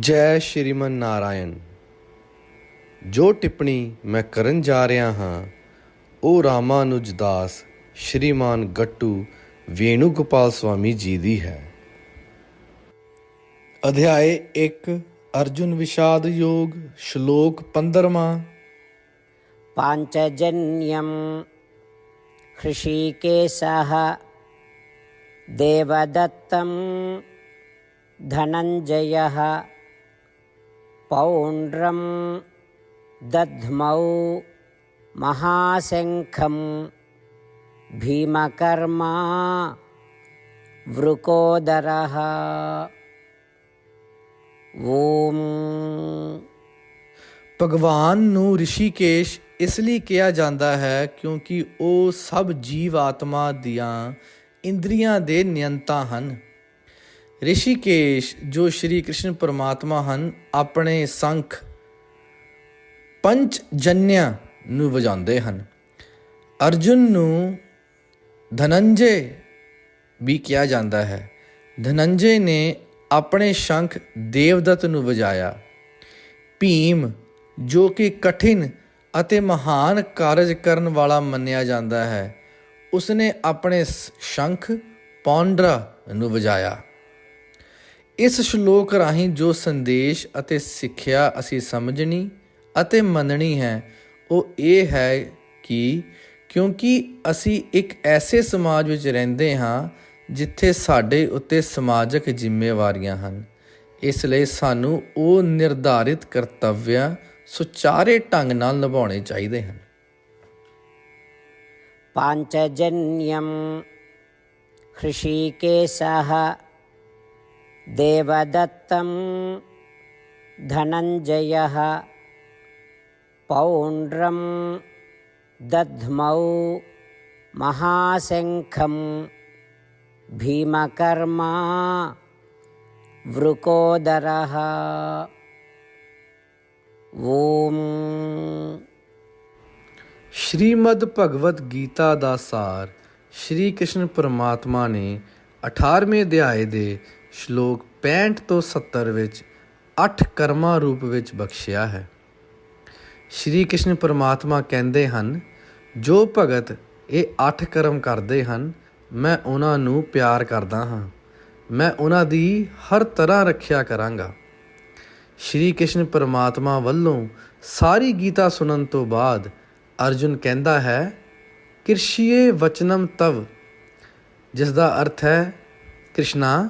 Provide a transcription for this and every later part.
ਜੈ ਸ਼੍ਰੀਮਨ ਨਾਰਾਇਣ ਜੋ ਟਿੱਪਣੀ ਮੈਂ ਕਰਨ ਜਾ ਰਿਹਾ ਹਾਂ ਉਹ ਰਾਮਾਨੁਜ ਦਾਸ ਸ਼੍ਰੀਮਾਨ ਗੱਟੂ ਵੇਣੂ ਗੋਪਾਲ ਸਵਾਮੀ ਜੀ ਦੀ ਹੈ ਅਧਿਆਏ 1 ਅਰਜੁਨ ਵਿਸ਼ਾਦ ਯੋਗ ਸ਼ਲੋਕ 15ਵਾਂ पाञ्चजन्यं हृषीकेशः देवदत्तं धनञ्जयः पौण्ड्रं दध्मौ महाशङ्खं भीमकर्मा वृकोदरः ॐ ਭਗਵਾਨ ਨੂੰ ਰਿਸ਼ੀਕੇਸ਼ ਇਸ ਲਈ ਕਿਹਾ ਜਾਂਦਾ ਹੈ ਕਿਉਂਕਿ ਉਹ ਸਭ ਜੀਵ ਆਤਮਾ ਦੀਆਂ ਇੰਦਰੀਆਂ ਦੇ ਨਿਯੰਤਾ ਹਨ ਰਿਸ਼ੀਕੇਸ਼, ਜੋ ਸ਼੍ਰੀ ਕ੍ਰਿਸ਼ਨ ਪਰਮਾਤਮਾ ਹਨ, ਆਪਣੇ ਸੰਖ ਪੰਚ ਜਨਿਆਂ ਨੂੰ ਵਜਾਉਂਦੇ ਹਨ। ਅਰਜੁਨ ਨੂੰ ਧਨੰਜੇ ਵੀ ਕਿਹਾ ਜਾਂਦਾ ਹੈ। ਧਨੰਜੇ ਨੇ ਆਪਣੇ ਸ਼ੰਖ ਦੇਵਦੱਤ ਨੂੰ ਵਜਾਇਆ। ਭੀਮ, ਜੋ ਕਿ ਕਠਿਨ ਅਤੇ ਮਹਾਨ ਕਾਰਜ ਕਰਨ ਵਾਲਾ ਮੰਨਿਆ ਜਾਂਦਾ ਹੈ, ਉਸਨੇ ਆਪਣੇ ਸ- ਸ਼ੰਖ ਪੌਂਡਰਾ ਨੂੰ ਵਜਾਇਆ। ਇਸ ਸ਼ਲੋਕ ਰਾਹੀਂ ਜੋ ਸੰਦੇਸ਼ ਅਤੇ ਸਿੱਖਿਆ ਅਸੀਂ ਸਮਝਣੀ ਅਤੇ ਮੰਨਣੀ ਹੈ ਉਹ ਇਹ ਹੈ ਕਿ ਕਿਉਂਕਿ ਅਸੀਂ ਇੱਕ ਐਸੇ ਸਮਾਜ ਵਿੱਚ ਰਹਿੰਦੇ ਹਾਂ ਜਿੱਥੇ ਸਾਡੇ ਉੱਤੇ ਸਮਾਜਿਕ ਜ਼ਿੰਮੇਵਾਰੀਆਂ ਹਨ ਇਸ ਲਈ ਸਾਨੂੰ ਉਹ ਨਿਰਧਾਰਿਤ ਕਰਤੱਵਿਆ ਸੁਚਾਰੇ ਢੰਗ ਨਾਲ ਨਿਭਾਉਣੇ ਚਾਹੀਦੇ ਹਨ पाञ्चजन्यं हृषीकेशः देवदत्तं धनञ्जयः पौण्ड्रं दध्मौ महाशङ्खं भीमकर्मा वृकोदरः ॐ ਸ਼੍ਰੀਮਦ ਭਗਵਤ ਗੀਤਾ ਦਾ ਸਾਰ ਸ਼੍ਰੀ ਕ੍ਰਿਸ਼ਨ ਪਰਮਾਤਮਾ ਨੇ 18ਵੇਂ ਅਧਿਆਏ ਦੇ ਸ਼ਲੋਕ 65 ਤੋਂ 70 ਵਿੱਚ ਅੱਠ ਕਰਮਾਂ ਰੂਪ ਵਿੱਚ ਬਖਸ਼ਿਆ ਹੈ। ਸ਼੍ਰੀ ਕ੍ਰਿਸ਼ਨ ਪਰਮਾਤਮਾ ਕਹਿੰਦੇ ਹਨ, ਜੋ ਭਗਤ ਇਹ ਅੱਠ ਕਰਮ ਕਰਦੇ ਹਨ, ਮੈਂ ਉਹਨਾਂ ਨੂੰ ਪਿਆਰ ਕਰਦਾ ਹਾਂ। ਮੈਂ ਉਹਨਾਂ ਦੀ ਹਰ ਤਰ੍ਹਾਂ ਰੱਖਿਆ ਕਰਾਂਗਾ। ਸ਼੍ਰੀ ਕ੍ਰਿਸ਼ਨ ਪਰਮਾਤਮਾ ਵੱਲੋਂ ਸਾਰੀ ਗੀਤਾ ਸੁਣਨ ਤੋਂ ਬਾਅਦ ਅਰਜੁਨ ਕਹਿੰਦਾ ਹੈ, ਕਿਰਸ਼ੀਏ ਵਚਨਮ ਤਵ ਜਿਸ ਦਾ ਅਰਥ ਹੈ, ਕ੍ਰਿਸ਼ਨਾ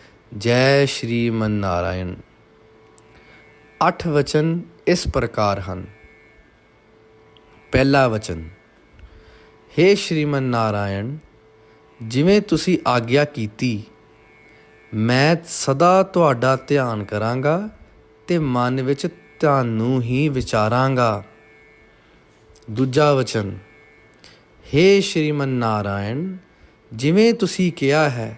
ਜੈ ਸ਼੍ਰੀ ਮਨ ਨਾਰਾਇਣ ਅੱਠ ਵਚਨ ਇਸ ਪ੍ਰਕਾਰ ਹਨ। ਪਹਿਲਾ ਵਚਨ हे ਸ਼੍ਰੀਮਨ ਨਾਰਾਇਣ ਜਿਵੇਂ ਤੁਸੀਂ ਆਗਿਆ ਕੀਤੀ, ਮੈਂ ਸਦਾ ਤੁਹਾਡਾ ਧਿਆਨ ਕਰਾਂਗਾ ਤੇ ਮਨ ਵਿੱਚ ਤੁਹਾਨੂੰ ਹੀ ਵਿਚਾਰਾਂਗਾ। ਦੂਜਾ ਵਚਨ हे ਸ਼੍ਰੀਮਨ ਨਾਰਾਇਣ ਜਿਵੇਂ ਤੁਸੀਂ ਕਿਹਾ ਹੈ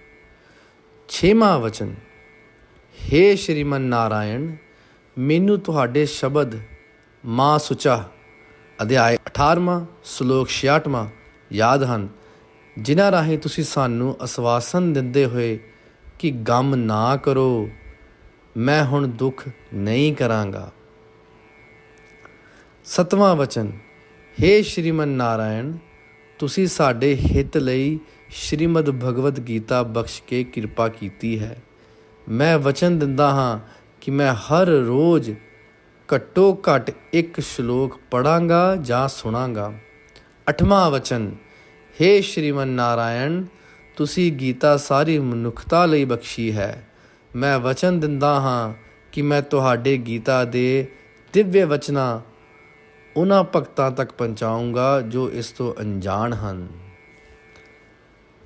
ਛੇਵਾਂ ਵਚਨ हे ਸ਼੍ਰੀਮਨ ਨਾਰਾਇਣ, ਮੈਨੂੰ ਤੁਹਾਡੇ ਸ਼ਬਦ ਮਾਂ ਸੁਚਾ, ਅਧਿਆਇ 18ਵਾਂ ਸ਼ਲੋਕ 66ਵਾਂ ਯਾਦ ਹਨ, ਜਿਨ੍ਹਾਂ ਰਾਹੀਂ ਤੁਸੀਂ ਸਾਨੂੰ ਅਸਵਾਸਨ ਦਿੰਦੇ ਹੋਏ ਕਿ ਗਮ ਨਾ ਕਰੋ, ਮੈਂ ਹੁਣ ਦੁੱਖ ਨਹੀਂ ਕਰਾਂਗਾ। ਸਤਵਾਂ ਵਚਨ हे ਸ਼੍ਰੀਮਨ ਨਾਰਾਇਣ, ਤੁਸੀਂ ਸਾਡੇ ਹਿੱਤ ਲਈ ਸ਼੍ਰੀਮਦ ਭਗਵਦ ਗੀਤਾ ਬਖਸ਼ ਕੇ ਕਿਰਪਾ ਕੀਤੀ ਹੈ। ਮੈਂ ਵਚਨ ਦਿੰਦਾ ਹਾਂ ਕਿ ਮੈਂ ਹਰ ਰੋਜ਼ ਘੱਟੋ ਘੱਟ ਇੱਕ ਸ਼ਲੋਕ ਪੜਾਂਗਾ ਜਾਂ ਸੁਣਾਂਗਾ। ਅਠਵਾਂ ਵਚਨ हे ਸ਼੍ਰੀਮਨ ਨਾਰਾਇਣ, ਤੁਸੀਂ ਗੀਤਾ ਸਾਰੀ ਮਨੁੱਖਤਾ ਲਈ ਬਖਸ਼ੀ ਹੈ। ਮੈਂ ਵਚਨ ਦਿੰਦਾ ਹਾਂ ਕਿ ਮੈਂ ਤੁਹਾਡੇ ਗੀਤਾ ਦੇ ਦਿਵਯ ਵਚਨਾਂ ਉਹਨਾਂ ਭਗਤਾਂ ਤੱਕ ਪਹੁੰਚਾਊਂਗਾ ਜੋ ਇਸ ਤੋਂ ਅਣਜਾਣ ਹਨ।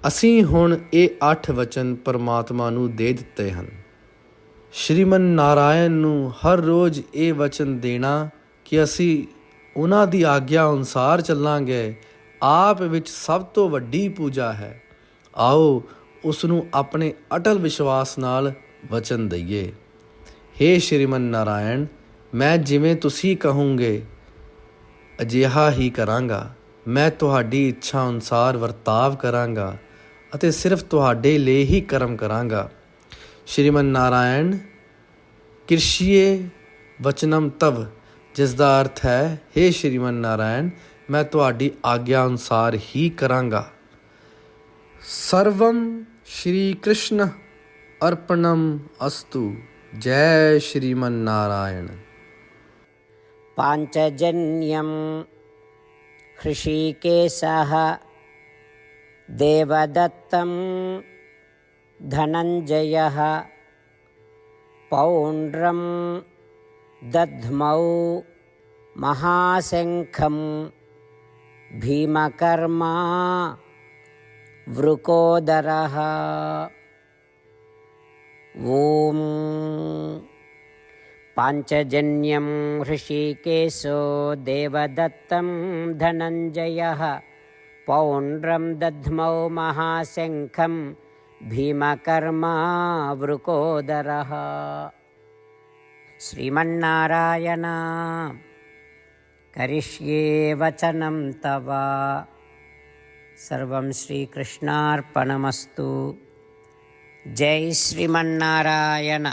ਅਸੀਂ ਹੁਣ ਇਹ ਅੱਠ ਵਚਨ ਪਰਮਾਤਮਾ ਨੂੰ ਦੇ ਦਿੱਤੇ ਹਨ। ਸ਼੍ਰੀਮਨ ਨਾਰਾਇਣ ਨੂੰ ਹਰ ਰੋਜ਼ ਇਹ ਵਚਨ ਦੇਣਾ ਕਿ ਅਸੀਂ ਉਹਨਾਂ ਦੀ ਆਗਿਆ ਅਨੁਸਾਰ ਚੱਲਾਂਗੇ। ਆਪ ਵਿੱਚ ਸਭ ਤੋਂ ਵੱਡੀ ਪੂਜਾ ਹੈ। ਆਓ ਉਸ ਨੂੰ ਆਪਣੇ ਅਟਲ ਵਿਸ਼ਵਾਸ ਨਾਲ ਵਚਨ ਦਈਏ। हे ਸ਼੍ਰੀਮਨ ਨਾਰਾਇਣ, ਮੈਂ ਜਿਵੇਂ ਤੁਸੀਂ ਕਹੋਗੇ, ਅਜਿਹਾ ਹੀ ਕਰਾਂਗਾ। ਮੈਂ ਤੁਹਾਡੀ ਇੱਛਾ ਅਨੁਸਾਰ ਵਰਤਾਵ ਕਰਾਂਗਾ। ਅਤੇ ਸਿਰਫ ਤੁਹਾਡੇ ਲਈ ਹੀ ਕਰਮ ਕਰਾਂਗਾ ਸ਼੍ਰੀਮਨ ਨਾਰਾਇਣ ਕਿਰਸ਼ੀਏ ਵਚਨਮ ਤਵ ਜਿਸ ਦਾ ਅਰਥ ਹੈ हे ਸ਼੍ਰੀਮਨ ਨਾਰਾਇਣ ਮੈਂ ਤੁਹਾਡੀ ਆਗਿਆ ਅਨੁਸਾਰ ਹੀ ਕਰਾਂਗਾ ਸਰਵਮ ਸ਼੍ਰੀ ਕ੍ਰਿਸ਼ਨ ਅਰਪਣਮ ਅਸਤੂ ਜੈ ਸ਼੍ਰੀਮਨ ਨਾਰਾਇਣ पाञ्चजन्यं हृषीकेशः देवदत्तं धनञ्जयः पौण्ड्रं दध्मौ महाशङ्खं भीमकर्मा वृकोदरः। ॐ पाञ्चजन्यं हृषीकेशो देवदत्तं धनञ्जयः पौण्ड्रं दध्मौ महाशङ्खं भीमकर्मा वृकोदरः श्रीमन्नारायण करिष्ये वचनं तव सर्वं श्रीकृष्णार्पणमस्तु जय श्रीमन्नारायण